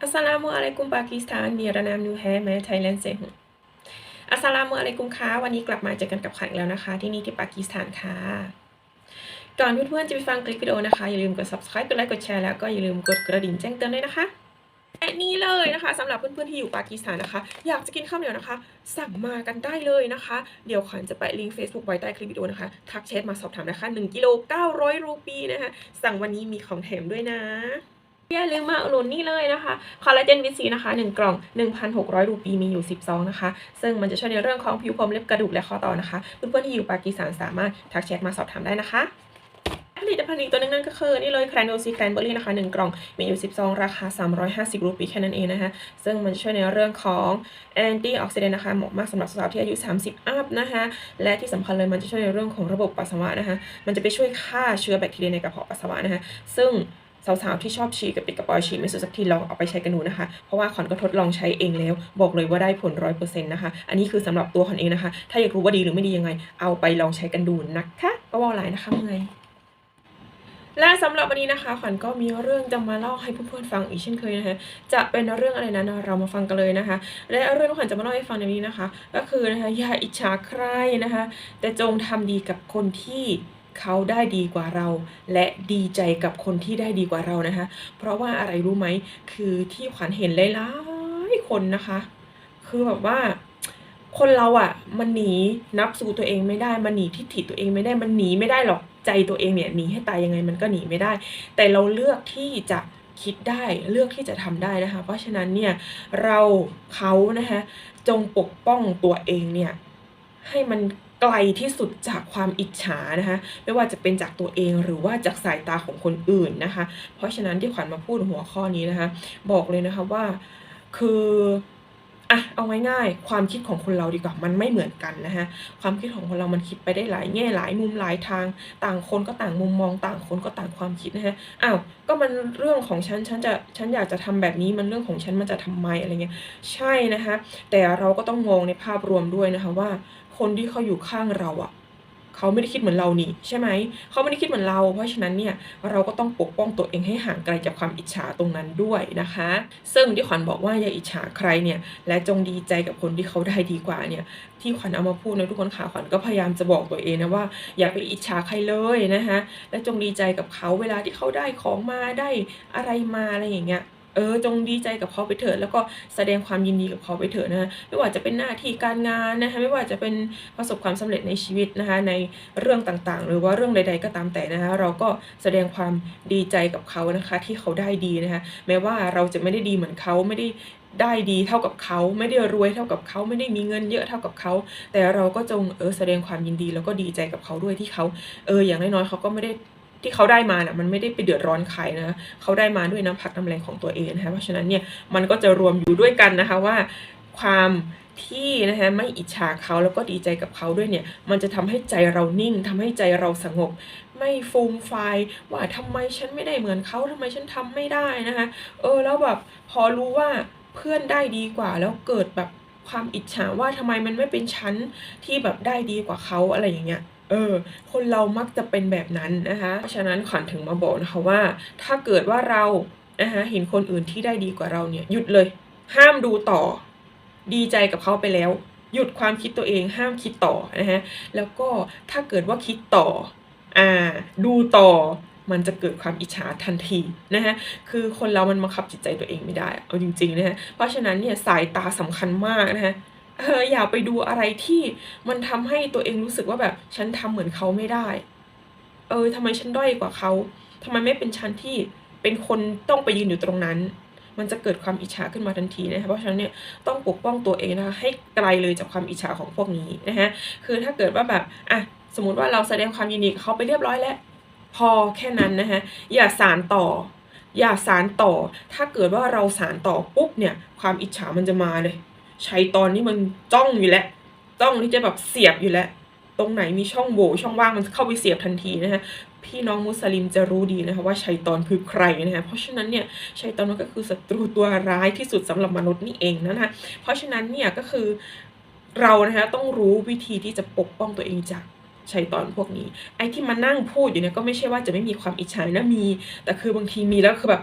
อัสสลามุอะลัยกุมปากีสถานเนียรนามนูแฮแม้ไทยแลนด์เซฮอัสสลามุอะลัยกุมค่ะวันนี้กลับมาเจอกันกับขันแล้วนะคะ ที่นี่ที่ปากีสถานค่ะ ก่อนเพื่อนๆจะไปฟังคลิปวิดีโอนะคะ อย่าลืมกด subscribe กดไลค์กดแชร์แล้วก็อย่าลืมกดกระดิ่งแจ้งเตือนด้วยนะคะและนี่เลยนะคะสำหรับเพื่อนๆที่อยู่ปากีสถานนะคะ อยากจะกินข้าวเหนียวนะคะ สั่งมากันได้เลยนะคะ เดี๋ยวขวัญจะแปลิงก์ Facebook ไว้ใต้คลิปวิดีโอนะคะ ทักแชทมาสอบถามนะคะ1กิโล900รูปีนะคะสั่งวันนี้มีของแถมด้วยนะ อย่าลืมมาอุดหนุนนี่เลยนะคะคอลลาเจนวิซีนะคะ 1 กล่อง 1,600 รูปีมีอยู่10ซองนะคะ ซึ่งมันจะช่วยในเรื่องของผิวพรรณเล็บกระดูกและข้อต่อนะคะ เพื่อนๆที่อยู่ปากีสถานสามารถทักแชทมาสอบถามได้นะคะผลิตภัณฑ์อีกตัวหนึงนั่นก็คือ นี่เลยแครนโดซีแครนเบอร์รี่นะคะ 1 กล่องมีอยู่10ซองราคา 350 รูปีแค่นั้นเองนะคะ ซึ่งมันจะช่วยในเรื่องของแอนตี้ออกซิเดนต์นะคะเหมาะมากสำหรับสาวๆที่อายุ 30 อัพนะคะ และที่สำคัญเลยมันจะช่วยในเรื่องของระบบปัสสาวะนะคะ มันจะไปช่วยฆ่าเชื้อแบคทีเรียในกระเพาะปัสสาวะนะคะ ซึ่ง สาวๆ ที่ชอบฉีกับปิดกระปอยฉี่ไม่สุดสักทีลองเอาไปใช้กันดูนะคะ เพราะว่าขวัญก็ทดลองใช้เองแล้ว บอกเลยว่าได้ผลร้อยเปอร์เซ็นต์นะคะ อันนี้คือสำหรับตัวขวัญเองนะคะ ถ้าอยากรู้ว่าดีหรือไม่ดียังไง เอาไปลองใช้กันดูนะคะก็ว่าหลายนะคะเมื่อยและสำหรับวันนี้นะคะขวัญก็มีเรื่องจะมาเล่าให้เพื่อนๆฟังอีกเช่นเคยนะคะจะเป็นเรื่องอะไรนั้นเรามาฟังกันเลยนะคะ และเรื่องที่ขวัญจะมาเล่าให้ฟังในวันนี้นะคะ ก็คือนะคะอย่าอิจฉาใครนะคะ แต่จงทำดีกับคนที่ เขาได้ดีกว่าเรา และดีใจกับคนที่ได้ดีกว่าเรานะคะ เพราะว่าอะไรรู้ไหมคือที่ขวัญเห็นหลายๆคนนะคะ คือแบบว่าคนเราอะ่ะ มันหนีนับสู่ตัวเองไม่ได้ มันหนีทิฏฐิตัวเองไม่ได้ มันหนีไม่ได้หรอกใจตัวเองเนี่ยหนีให้ตายยังไงมันก็หนีไม่ได้ แต่เราเลือกที่จะคิดได้เลือกที่จะทำได้นะคะ เพราะฉะนั้นเนี่ยเราเขานะคะจงปกป้องตัวเองเนี่ย ให้มันไกลที่สุดจากความอิจฉานะคะไม่ว่าจะเป็นจากตัวเองหรือว่าจากสายตาของคนอื่นนะคะ เพราะฉะนั้นที่ขวัญมาพูดหัวข้อนี้นะคะ บอกเลยนะคะว่าคืออะเอาง่ายๆความคิดของคนเราดีกว่ามันไม่เหมือนกันนะคะความคิดของคนเรามันคิดไปได้หลายแง่หลายมุมหลายทาง ต่างคนก็ต่างมุมมองต่างคนก็ต่างความคิดนะคะอ้าวก็มันเรื่องของฉันฉันจะฉันอยากจะทำแบบนี้มันเรื่องของฉันมันจะทำไมอะไรเงี้ยใช่นะคะแต่เราก็ต้องมองในภาพรวมด้วยนะคะว่า คนที่เขาอยู่ข้างเราอะเขาไม่ได้คิดเหมือนเรานี่ใช่ไหม เขาไม่ได้คิดเหมือนเรา เพราะฉะนั้นเนี่ยเราก็ต้องปกป้องตัวเองให้ห่างไกลจากความอิจฉาตรงนั้นด้วยนะคะ ซึ่งที่ขวัญบอกว่าอย่าอิจฉาใครเนี่ย และจงดีใจกับคนที่เขาได้ดีกว่าเนี่ย ที่ขวัญเอามาพูดนะทุกคนค่ะขวัญก็พยายามจะบอกตัวเองนะว่า อย่าไปอิจฉาใครเลยนะคะ และจงดีใจกับเขาเวลาที่เขาได้ของมาได้อะไรมาอะไรอย่างเงี้ย เออจงดีใจกับเขาไปเถิดแล้วก็แสดงความยินดีกับเขาไปเถิดนะไม่ว่าจะเป็นหน้าที่การงานนะคะไม่ว่าจะเป็นประสบความสำเร็จในชีวิตนะคะในเรื่องต่างๆ หรือว่าเรื่องใด ๆ ก็ตามแต่นะคะเราก็แสดงความดีใจกับเขานะคะที่เขาได้ดีนะคะแม้ว่าเราจะไม่ได้ดีเหมือนเขาไม่ได้ได้ดีเท่ากับเขาไม่ได้รวยเท่ากับเขาไม่ได้มีเงินเยอะเท่ากับเขา แต่เราก็จงเออแสดงความยินดีแล้วก็ดีใจกับเขาด้วยที่เขาเอออย่างน้อยๆเขาก็ไม่ได้ ที่เขาได้มาน่ะมันไม่ได้ไปเดือดร้อนใครนะเขาได้มาด้วยน้ำพักน้ำแรงของตัวเองนะคะเพราะฉะนั้นเนี่ยมันก็จะรวมอยู่ด้วยกันนะคะว่าความที่นะคะไม่อิจฉาเขาแล้วก็ดีใจกับเขาด้วยเนี่ย มันจะทำให้ใจเรานิ่งทำให้ใจเราสงบ ไม่ฟูมไฟว่าทำไมฉันไม่ได้เหมือนเขาทำไมฉันทำไม่ได้นะคะเออแล้วแบบพอรู้ว่าเพื่อนได้ดีกว่า แล้วเกิดแบบความอิจฉาว่าทำไมมันไม่เป็นฉันที่แบบได้ดีกว่าเขาอะไรอย่างเงี้ย เออคนเรามักจะเป็นแบบนั้นนะคะเพราะฉะนั้นขวัญถึงมาบอกนะคะว่า ถ้าเกิดว่าเรานะคะเห็นคนอื่นที่ได้ดีกว่าเราเนี่ยหยุดเลย ห้ามดูต่อ ดีใจกับเขาไปแล้ว หยุดความคิดตัวเองห้ามคิดต่อนะฮะแล้วก็ถ้าเกิดว่าคิดต่ออ่าดูต่อมันจะเกิดความอิจฉาทันทีนะฮะ คือคนเรามันบังคับจิตใจตัวเองไม่ได้ เอาจริงๆนะฮะ เพราะฉะนั้นเนี่ยสายตาสำคัญมากนะฮะ เอออย่าไปดูอะไรที่มันทำให้ตัวเองรู้สึกว่าแบบฉันทำเหมือนเขาไม่ได้ เออทำไมฉันด้อยกว่าเขาทำไมไม่เป็นฉันที่เป็นคนต้องไปยืนอยู่ตรงนั้น มันจะเกิดความอิจฉาขึ้นมาทันทีนะคะเพราะฉะนั้นเนี่ยต้องปกป้องตัวเองนะคะให้ไกลเลยจากความอิจฉาของพวกนี้นะฮะคือถ้าเกิดว่าแบบอะสมมติว่าเราแสดงความยินดีเขาไปเรียบร้อยแล้ว พอแค่นั้นนะคะอย่าสารต่อ อย่าสารต่อ ถ้าเกิดว่าเราสารต่อปุ๊บเนี่ยความอิจฉามันจะมาเลย ใชัยตอนนี้มันจ้องอยู่แล้ว จ้องที่จะแบบเสียบอยู่แล้ว ตรงไหนมีช่องโหว่ช่องว่างมันเข้าไปเสียบทันทีนะฮะพี่น้องมุสลิมจะรู้ดีนะคะว่าชัยตอนคือใครนะฮะเพราะฉะนั้นเนี่ยชัยตอนมันก็คือศัตรูตัวร้ายที่สุดสำหรับมนุษย์นี่เองนะฮะเพราะฉะนั้นเนี่ยก็คือเรานะคะต้องรู้วิธีที่จะปกป้องตัวเองจากชัยตอนพวกนี้ ไอ้ที่มานั่งพูดอยู่เนี่ยก็ไม่ใช่ว่าจะไม่มีความอิจฉานะมี แต่คือบางทีมีแล้วคือแบบ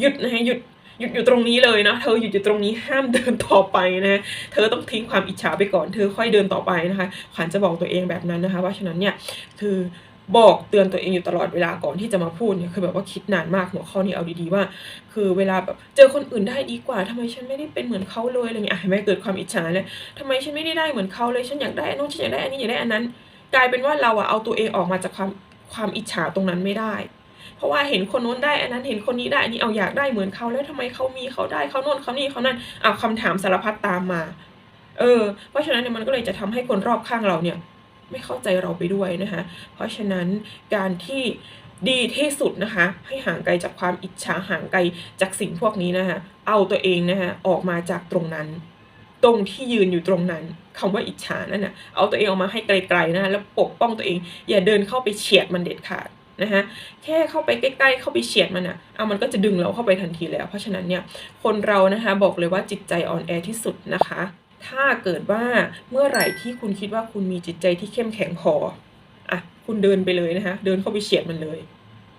หยุดนะฮะหยุด หยุดอยู่ตรงนี้เลยนะ เธอหยุดอยู่ตรงนี้ห้ามเดินต่อไปนะเธอต้องทิ้งความอิจฉาไปก่อน เธอค่อยเดินต่อไปนะคะขวัญจะบอกตัวเองแบบนั้นนะคะว่าฉะนั้นเนี่ยคือบอกเตือนตัวเองอยู่ตลอดเวลาก่อนที่จะมาพูดเนี่ยคือแบบว่าคิดนานมากหัวข้อนี้เอาดีๆว่า คือเวลาแบบเจอคนอื่นได้ดีกว่าทำไมฉันไม่ได้เป็นเหมือนเขาเลยอะไรเงี้ยอะเห็นไมเกิดความอิจฉาเลยทำไมฉันไม่ได้ได้เหมือนเขาเลยฉันอยากได้อันนู้นฉันอยากได้อันนี้อยากได้อันนั้น กลายเป็นว่าเราอะเอาตัวเองออกมาจากความความอิจฉาตรงนั้นไม่ได้ เพราะว่าเห็นคนโน้นได้อันนั้นเห็นคนนี้ได้อันนี้เอาอยากได้เหมือนเขาแล้วทำไมเขามีเขาได้เขาโน่นเขานี่เขานั่นเอาคำถามสารพัดตามมา เออ เพราะฉะนั้นเนี่ยมันก็เลยจะทำให้คนรอบข้างเราเนี่ย ไม่เข้าใจเราไปด้วยนะคะ เพราะฉะนั้นการที่ดีที่สุดนะคะ ให้ห่างไกลจากความอิจฉาห่างไกลจากสิ่งพวกนี้นะคะ เอาตัวเองนะคะออกมาจากตรงนั้น ตรงที่ยืนอยู่ตรงนั้นคำว่าอิจฉานั่นน่ะเอาตัวเองออกมาให้ไกลๆนะคะแล้วปกป้องตัวเอง อย่าเดินเข้าไปเฉียดมันเด็ดขาด นะคะแค่เข้าไปใกล้ๆเข้าไปเฉียดมันอะเอามันก็จะดึงเราเข้าไปทันทีแล้ว เพราะฉะนั้นเนี่ยคนเรานะคะบอกเลยว่าจิตใจอ่อนแอที่สุดนะคะ ถ้าเกิดว่าเมื่อไหร่ที่คุณคิดว่าคุณมีจิตใจที่เข้มแข็งพออะคุณเดินไปเลยนะคะเดินเข้าไปเฉียดมันเลย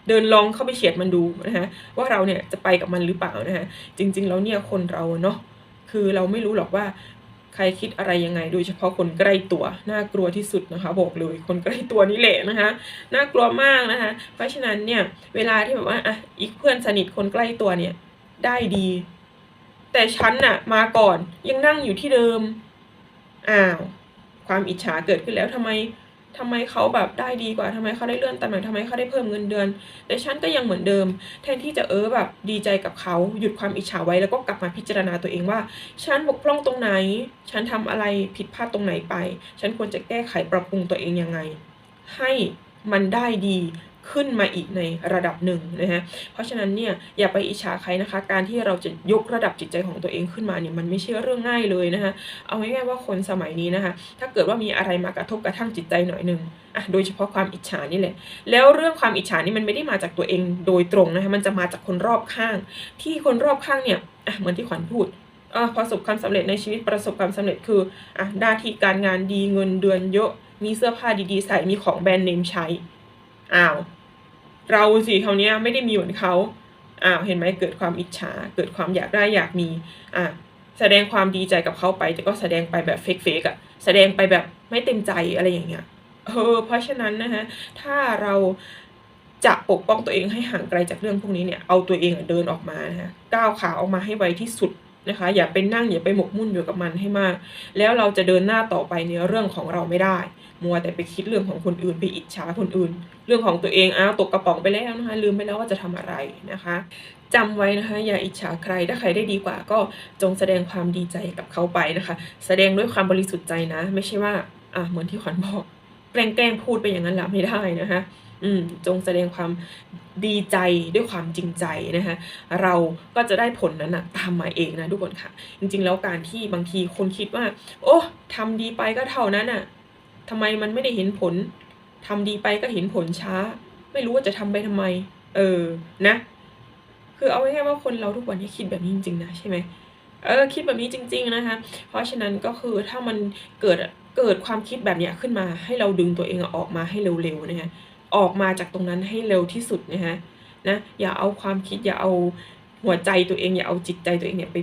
เดินลองเข้าไปเฉียดมันดูนะคะว่าเราเนี่ยจะไปกับมันหรือเปล่านะคะจริง ๆ แล้วเนี่ยคนเราเนาะคือเราไม่รู้หรอกว่า ใครคิดอะไรยังไง โดยเฉพาะคนใกล้ตัว น่ากลัวที่สุดนะคะ บอกเลยคนใกล้ตัวนี่แหละนะคะ น่ากลัวมากนะคะ เพราะฉะนั้นเนี่ยเวลาที่แบบว่าอะอีกเพื่อนสนิทคนใกล้ตัวเนี่ยได้ดี แต่ฉันน่ะมาก่อนยังนั่งอยู่ที่เดิมอ้าวความอิจฉาเกิดขึ้นแล้วทำไม ทำไมเขาแบบได้ดีกว่าทำไมเขาได้เลื่อนตำแหน่งทำไมเขาได้เพิ่มเงินเดือน แต่ฉันก็ยังเหมือนเดิม แทนที่จะเออแบบดีใจกับเขาหยุดความอิจฉาไว้แล้วก็กลับมาพิจารณาตัวเองว่า ฉันบกพร่องตรงไหน ฉันทำอะไรผิดพลาดตรงไหนไป ฉันควรจะแก้ไขปรับปรุงตัวเองยังไง ให้มันได้ดี ขึ้นมาอีกในระดับหนึ่งนะฮะ เพราะฉะนั้นเนี่ยอย่าไปอิจฉาใครนะคะ การที่เราจะยกระดับจิตใจของตัวเองขึ้นมาเนี่ยมันไม่ใช่เรื่องง่ายเลยนะคะเอาง่ายๆว่าคนสมัยนี้นะคะ ถ้าเกิดว่ามีอะไรมากระทบกระทั่งจิตใจหน่อยหนึ่งอะโดยเฉพาะความอิจฉานี่แหละ แล้วเรื่องความอิจฉานี่มันไม่ได้มาจากตัวเองโดยตรงนะคะมันจะมาจากคนรอบข้าง ที่คนรอบข้างเนี่ยอะเหมือนที่ขวัญพูดอะประสบความสำเร็จในชีวิตประสบความสำเร็จคืออะหน้าที่การงานดีเงินเดือนเยอะมีเสื้อผ้าดีๆใส่มีของแบรนด์เนมใช้ อ้าวเราสิคราวนี้ไม่ได้มีเหมือนเขาอ้าวเห็นไหมเกิดความอิจฉา เกิดความอยากได้อยากมีอะแสดงความดีใจกับเขาไป แต่ก็แสดงไปแบบเฟกเฟกอะแสดงไปแบบไม่เต็มใจอะไรอย่างเงี้ยเออเพราะฉะนั้นนะฮะถ้าเราจะปกป้องตัวเองให้ห่างไกลจากเรื่องพวกนี้เนี่ย เอาตัวเองเดินออกมานะฮะก้าวขาออกมาให้ไวที่สุด นะคะ อย่าไปนั่งอย่าไปหมกมุ่นอยู่กับมันให้มาก แล้วเราจะเดินหน้าต่อไปในเรื่องของเราไม่ได้ มัวแต่ไปคิดเรื่องของคนอื่นไปอิจฉาคนอื่น เรื่องของตัวเองอ้าวตกกระป๋องไปแล้วนะคะลืมไปแล้วว่าจะทำอะไรนะคะจำไว้นะคะ อย่าอิจฉาใครถ้าใครได้ดีกว่าก็จงแสดงความดีใจกับเขาไปนะคะ แสดงด้วยความบริสุทธิ์ใจนะ ไม่ใช่ว่าอะเหมือนที่ขวัญบอกแกล้งแกล้งพูดไปอย่างนั้นละไม่ได้นะคะ อืมจงแสดงความดีใจด้วยความจริงใจนะคะเราก็จะได้ผลนั้นนะตามมาเองนะทุกคนค่ะ จริง ๆ แล้วการที่บางทีคนคิดว่า โอ้ทำดีไปก็เท่านั้นน่ะทำไมมันไม่ได้เห็นผลทำดีไปก็เห็นผลช้า ไม่รู้ว่าจะทำไปทำไม เออนะ คือเอาง่ายๆว่าคนเราทุกวันนี้คิดแบบนี้จริงๆนะใช่ไหมเออคิดแบบนี้จริง ๆนะคะ เพราะฉะนั้นก็คือถ้ามันเกิดเกิดความคิดแบบเนี้ยขึ้นมาให้เราดึงตัวเองออกมาให้เร็วๆนะคะ ออกมาจากตรงนั้นให้เร็วที่สุดนะคะนะอย่าเอาความคิดอย่าเอาหัวใจตัวเอง อย่าเอาจิตใจตัวเองเนี่ยไป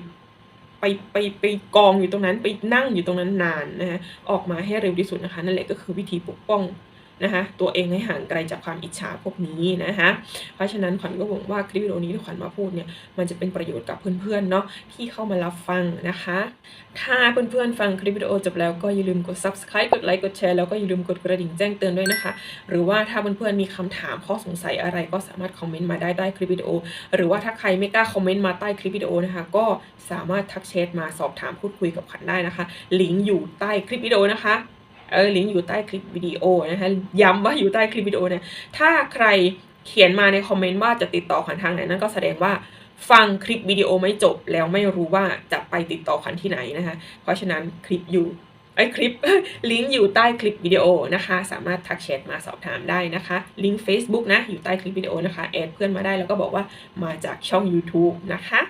ไปไปไปกองอยู่ตรงนั้นไปนั่งอยู่ตรงนั้นนานนะคะออกมาให้เร็วที่สุดนะคะนั่นแหละก็คือวิธีปกป้อง นะคะตัวเองให้ห่างไกลจากความอิจฉาพวกนี้นะคะเพราะฉะนั้นขวัญก็หวังว่าคลิปวิดีโอนี้ที่ขวัญมาพูดเนี่ยมันจะเป็นประโยชน์กับเพื่อนๆเนาะที่เข้ามารับฟังนะคะ ถ้าเพื่อนๆฟังคลิปวิดีโอจบแล้วก็อย่าลืมกด subscribe กดไลค์กดแชร์แล้วก็อย่าลืมกดกระดิ่งแจ้งเตือนด้วยนะคะ หรือว่าถ้าเพื่อนๆมีคำถามข้อสงสัยอะไรก็สามารถคอมเมนต์มาได้ใต้คลิปวิดีโอ หรือว่าถ้าใครไม่กล้าคอมเมนต์มาใต้คลิปวิดีโอนะคะ ก็สามารถทักแชทมาสอบถามพูดคุยกับขวัญได้นะคะ ลิงก์อยู่ใต้คลิปวิดีโอนะคะ เออลิงก์อยู่ใต้คลิปวิดีโอนะคะย้ำว่าอยู่ใต้คลิปวิดีโอเนี่ยถ้าใครเขียนมาในคอมเมนต์ว่าจะติดต่อขันทางไหนนั่นก็แสดงว่าฟังคลิปวิดีโอไม่จบแล้วไม่รู้ว่าจะไปติดต่อขันที่ไหนนะคะ เพราะฉะนั้นคลิปอยู่ ไอคลิปลิงก์อยู่ใต้คลิปวิดีโอนะคะ สามารถทักแชทมาสอบถามได้นะคะลิงก์ Facebook นะอยู่ใต้คลิปวิดีโอนะคะแอดเพื่อนมาได้แล้วก็บอกว่ามาจากช่อง YouTube นะคะ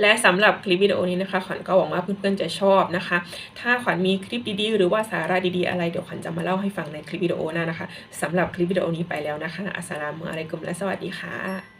และสำหรับคลิปวิดีโอนี้นะคะขวัญก็หวังว่าเพื่อนๆจะชอบนะคะ ถ้าขวัญมีคลิปดีๆ หรือว่าสาระดีๆอะไรเดี๋ยวขวัญจะมาเล่าให้ฟังในคลิปวิดีโอหน้านะคะสำหรับคลิปวิดีโอนี้ไปแล้วนะคะอัสสลามุอะลัยกุมและสวัสดีค่ะ